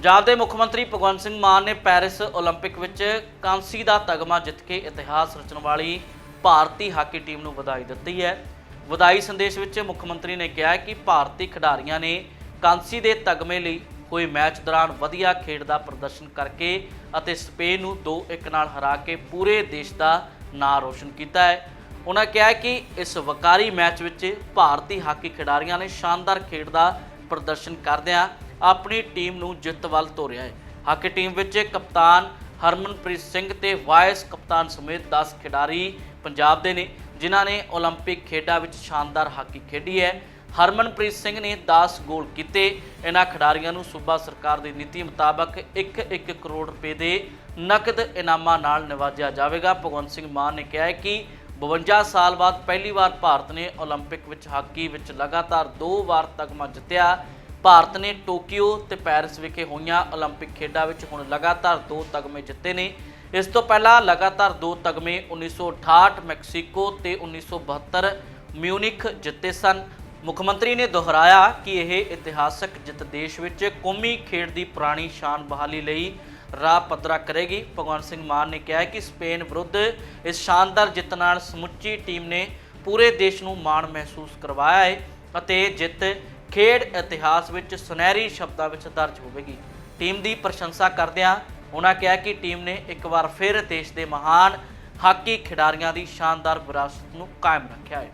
ਪੰਜਾਬ ਦੇ ਮੁੱਖ ਮੰਤਰੀ ਭਗਵੰਤ ਸਿੰਘ ਮਾਨ ਨੇ ਪੈਰਿਸ 올림픽 ਵਿੱਚ ਕਾਂਸੀ ਦਾ ਤਗਮਾ ਜਿੱਤ ਕੇ ਇਤਿਹਾਸ ਰਚਣ ਵਾਲੀ ਭਾਰਤੀ ਹਾਕੀ ਟੀਮ ਨੂੰ ਵਧਾਈ ਦਿੱਤੀ ਹੈ ਵਧਾਈ ਸੰਦੇਸ਼ ਵਿੱਚ ਮੁੱਖ ਮੰਤਰੀ ਨੇ ਕਿਹਾ ਕਿ ਭਾਰਤੀ ਖਿਡਾਰੀਆਂ ਨੇ ਕਾਂਸੀ ਦੇ ਤਗਮੇ ਲਈ ਹੋਏ ਮੈਚ ਦੌਰਾਨ ਵਧੀਆ ਖੇਡ ਦਾ ਪ੍ਰਦਰਸ਼ਨ ਕਰਕੇ ਅਤੇ ਸਪੇਨ ਨੂੰ 2-1 ਨਾਲ ਹਰਾ ਕੇ ਪੂਰੇ ਦੇਸ਼ ਦਾ ਨਾਂ ਰੋਸ਼ਨ ਕੀਤਾ ਹੈ ਉਹਨਾਂ ਕਿਹਾ ਕਿ ਇਸ ਵਕਾਰੀ ਮੈਚ ਵਿੱਚ ਭਾਰਤੀ ਹਾਕੀ ਖਿਡਾਰੀਆਂ ਨੇ ਸ਼ਾਨਦਾਰ ਖੇਡ ਦਾ ਪ੍ਰਦਰਸ਼ਨ ਕਰਦਿਆਂ ਆਪਣੀ ਟੀਮ ਨੂੰ ਜਿੱਤ ਵੱਲ ਤੋਰਿਆ ਹੈ ਹਾਕੀ ਟੀਮ ਵਿੱਚ ਕਪਤਾਨ ਹਰਮਨਪ੍ਰੀਤ ਸਿੰਘ ਤੇ ਵਾਈਸ ਕਪਤਾਨ ਸਮੇਤ 10 ਖਿਡਾਰੀ ਪੰਜਾਬ ਦੇ ਨੇ ਜਿਨ੍ਹਾਂ ਨੇ 올림픽 ਖੇਡਾਂ ਵਿੱਚ ਸ਼ਾਨਦਾਰ ਹਾਕੀ ਖੇਡੀ ਹੈ ਹਰਮਨਪ੍ਰੀਤ ਸਿੰਘ ਨੇ 10 ਗੋਲ ਕੀਤੇ ਇਹਨਾਂ ਖਿਡਾਰੀਆਂ ਨੂੰ ਸੂਬਾ ਸਰਕਾਰ ਦੀ ਨੀਤੀ ਮੁਤਾਬਕ 1-1 ਕਰੋੜ ਰੁਪਏ ਦੇ ਨਕਦ ਇਨਾਮਾਂ ਨਾਲ ਨਿਵਾਜਿਆ ਜਾਵੇਗਾ ਭਗਵੰਤ ਸਿੰਘ ਮਾਨ ਨੇ ਕਿਹਾ ਹੈ ਕਿ 52 ਸਾਲ ਬਾਅਦ ਪਹਿਲੀ ਵਾਰ ਭਾਰਤ ਨੇ 올림픽 ਵਿੱਚ ਹਾਕੀ ਵਿੱਚ ਲਗਾਤਾਰ ਦੋ ਵਾਰ ਤਗਮਾ ਜਿੱਤਿਆ ਭਾਰਤ ਨੇ ਟੋਕੀਓ ਤੇ ਪੈਰਿਸ ਵਿਖੇ ਹੋਈਆਂ 올림픽 ਖੇਡਾਂ ਵਿੱਚ ਹੁਣ ਲਗਾਤਾਰ ਦੋ ਤਗਮੇ ਜਿੱਤੇ ਨੇ ਇਸ ਤੋਂ ਪਹਿਲਾਂ ਲਗਾਤਾਰ ਦੋ ਤਗਮੇ 1968 ਮੈਕਸੀਕੋ ਤੇ 1972 ਮਿਊਨਿਖ ਜਿੱਤੇ ਸਨ ਮੁੱਖ ਮੰਤਰੀ ਨੇ ਦੁਹਰਾਇਆ ਕਿ ਇਹ ਇਤਿਹਾਸਕ ਜਿੱਤ ਦੇਸ਼ ਵਿੱਚ ਕੌਮੀ ਖੇਡ ਦੀ ਪੁਰਾਣੀ ਸ਼ਾਨ ਬਹਾਲੀ ਲਈ ਰਾਹ ਪੱਧਰਾ ਕਰੇਗੀ ਭਗਵੰਤ ਸਿੰਘ ਮਾਨ ਨੇ ਕਿਹਾ ਕਿ ਸਪੇਨ ਵਿਰੁੱਧ ਇਸ ਸ਼ਾਨਦਾਰ ਜਿੱਤ ਨਾਲ ਸਮੁੱਚੀ ਟੀਮ ਨੇ ਪੂਰੇ ਦੇਸ਼ ਨੂੰ ਮਾਣ ਮਹਿਸੂਸ ਕਰਵਾਇਆ ਹੈ ਅਤੇ ਇਹ ਜਿੱਤ ਖੇਡ ਇਤਿਹਾਸ ਵਿੱਚ ਸੁਨਹਿਰੀ ਸ਼ਬਦਾਂ ਵਿੱਚ ਦਰਜ ਹੋਵੇਗੀ। ਟੀਮ ਦੀ ਪ੍ਰਸ਼ੰਸਾ ਕਰਦਿਆਂ ਉਹਨਾਂ ਕਿਹਾ ਕਿ ਟੀਮ ਨੇ ਇੱਕ ਵਾਰ ਫਿਰ ਦੇਸ਼ ਦੇ ਮਹਾਨ ਹਾਕੀ ਖਿਡਾਰੀਆਂ ਦੀ ਸ਼ਾਨਦਾਰ ਵਿਰਾਸਤ ਨੂੰ ਕਾਇਮ ਰੱਖਿਆ ਹੈ।